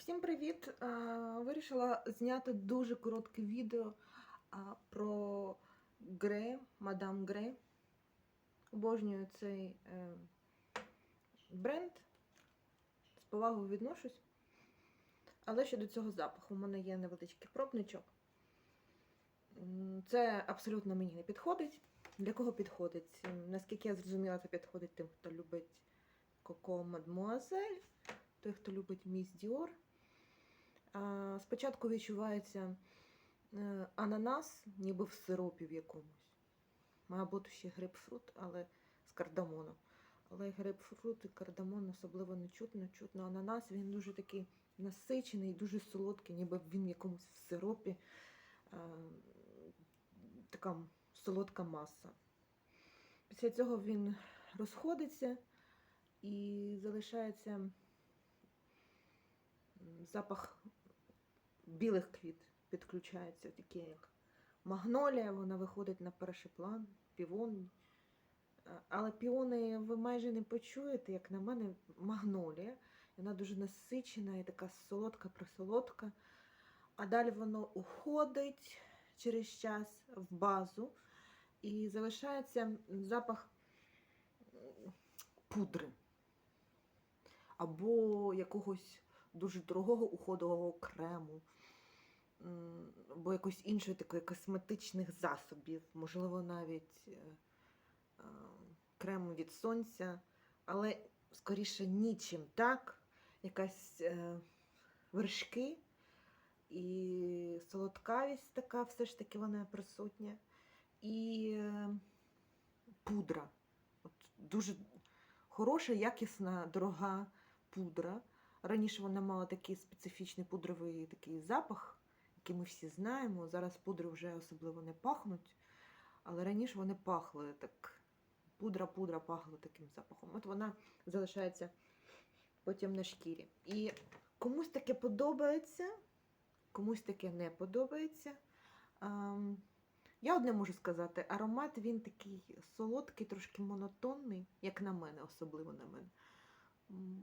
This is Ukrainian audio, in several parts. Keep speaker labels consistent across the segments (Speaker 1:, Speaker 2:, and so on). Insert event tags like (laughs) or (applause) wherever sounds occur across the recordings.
Speaker 1: Всім привіт! Е, Вирішила зняти дуже коротке відео про Гре, мадам Гре. Обожнюю цей е, бренд. З повагою відношусь. Але щодо цього запаху, у мене є невеличкий пробничок. Це абсолютно мені не підходить. Для кого підходить? Наскільки я зрозуміла, це підходить тим, хто любить Коко Мадмуазель, той, хто любить Міс Діор. Спочатку відчувається е, ананас, ніби в сиропі в якомусь. Має бути ще грейпфрут, але з кардамоном. Але грейпфрут і кардамон особливо не чутно. Чутно ананас, він дуже такий насичений, дуже солодкий, ніби він в якомусь в сиропі. Така солодка маса. Після цього він розходиться і залишається запах білих квіт підключається, такі як магнолія, вона виходить на перший план, півон. Е, Але піони ви майже не почуєте, як на мене, магнолія. Вона дуже насичена і така солодка присолодка. А далі воно уходить через час в базу і залишається запах пудри або якогось дуже дорогого уходового крему, або якось іншої такої косметичних засобів, можливо, навіть е, е, крему від сонця, але скоріше нічим так, якась е, вершки і солодкавість така все ж таки вона присутня. І пудра. От дуже хороша, якісна, дорога пудра. Раніше вона мала такий специфічний пудровий такий запах, який ми всі знаємо. Зараз пудри вже особливо не пахнуть, але раніше вони пахли так. Пудра-пудра пахла таким запахом. От вона залишається потім на шкірі. І комусь таке подобається, комусь таке не подобається. Ам, Я одне можу сказати, аромат він такий солодкий, трошки монотонний, як на мене, особливо на мене.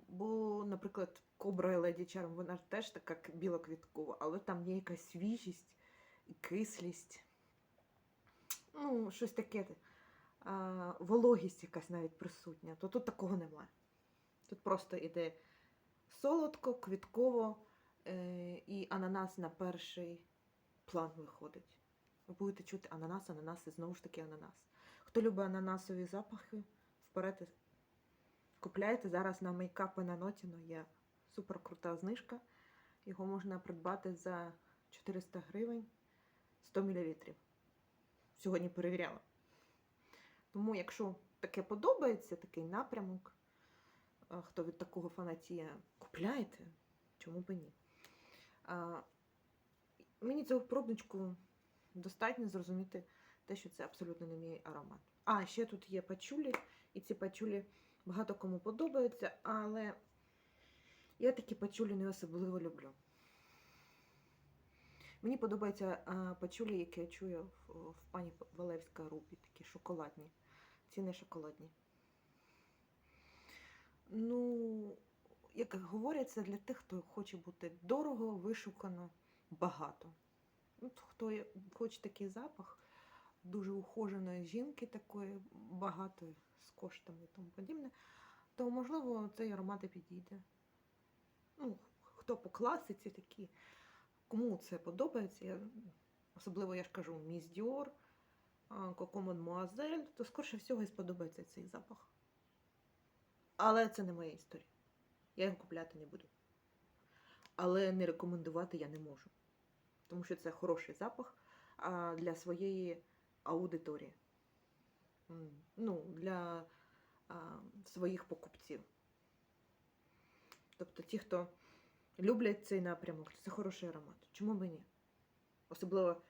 Speaker 1: Бо, наприклад, кобра леді Чарм, вона ж теж така білоквіткова, але там є якась свіжість і кислість. Ну, щось таке. А, вологість якась навіть присутня. То тут такого немає. Тут просто іде солодко, квітково, е, і ананас на перший план виходить. Ви будете чути ананас, ананас і знову ж таки ананас. Хто любить ананасові запахи, вперед купляйте зараз на мейкапи на Нотіно є супер крута знижка. Його можна придбати за 400 гривень 100 мл. Сьогодні перевіряла. Тому, якщо таке подобається, такий напрямок, хто від такого фанатіє, купляйте, чому б ні. А, Мені цього пробничку достатньо зрозуміти те, що це абсолютно не мій аромат. А, ще тут є пачулі, і ці пачулі багато кому подобаються, але я такі пачулі не особливо люблю. Мені подобаються пачулі, які я чую в, пані Валевська Рубі, такі шоколадні. Ці не шоколадні. Ну, як говорять, це для тих, хто хоче бути дорого, вишукано, багато. От хто хоче такий запах дуже ухоженої жінки, такої багатої з коштами і тому подібне, то можливо цей аромат і підійде. Ну, хто по класиці такі, кому це подобається, я, особливо я ж кажу, Міс Діор, Коко Мадмуазель, то скорше всього і сподобається цей запах. Але це не моя історія. Я його купляти не буду. Але не рекомендувати я не можу. Тому що це хороший запах для своєї аудиторії. Ну, для а, своїх покупців. Тобто ті, хто люблять цей напрямок, це хороший аромат. Чому б ні? Особливо,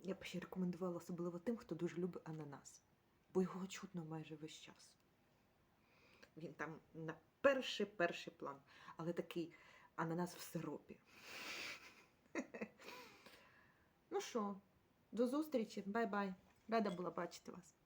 Speaker 1: я б ще рекомендувала особливо тим, хто дуже любить ананас. Бо його чутно майже весь час. Він там на перший перший план, але такий ананас в сиропі. (laughs) Ну що, до зустрічі, бай-бай. Рада була бачити вас.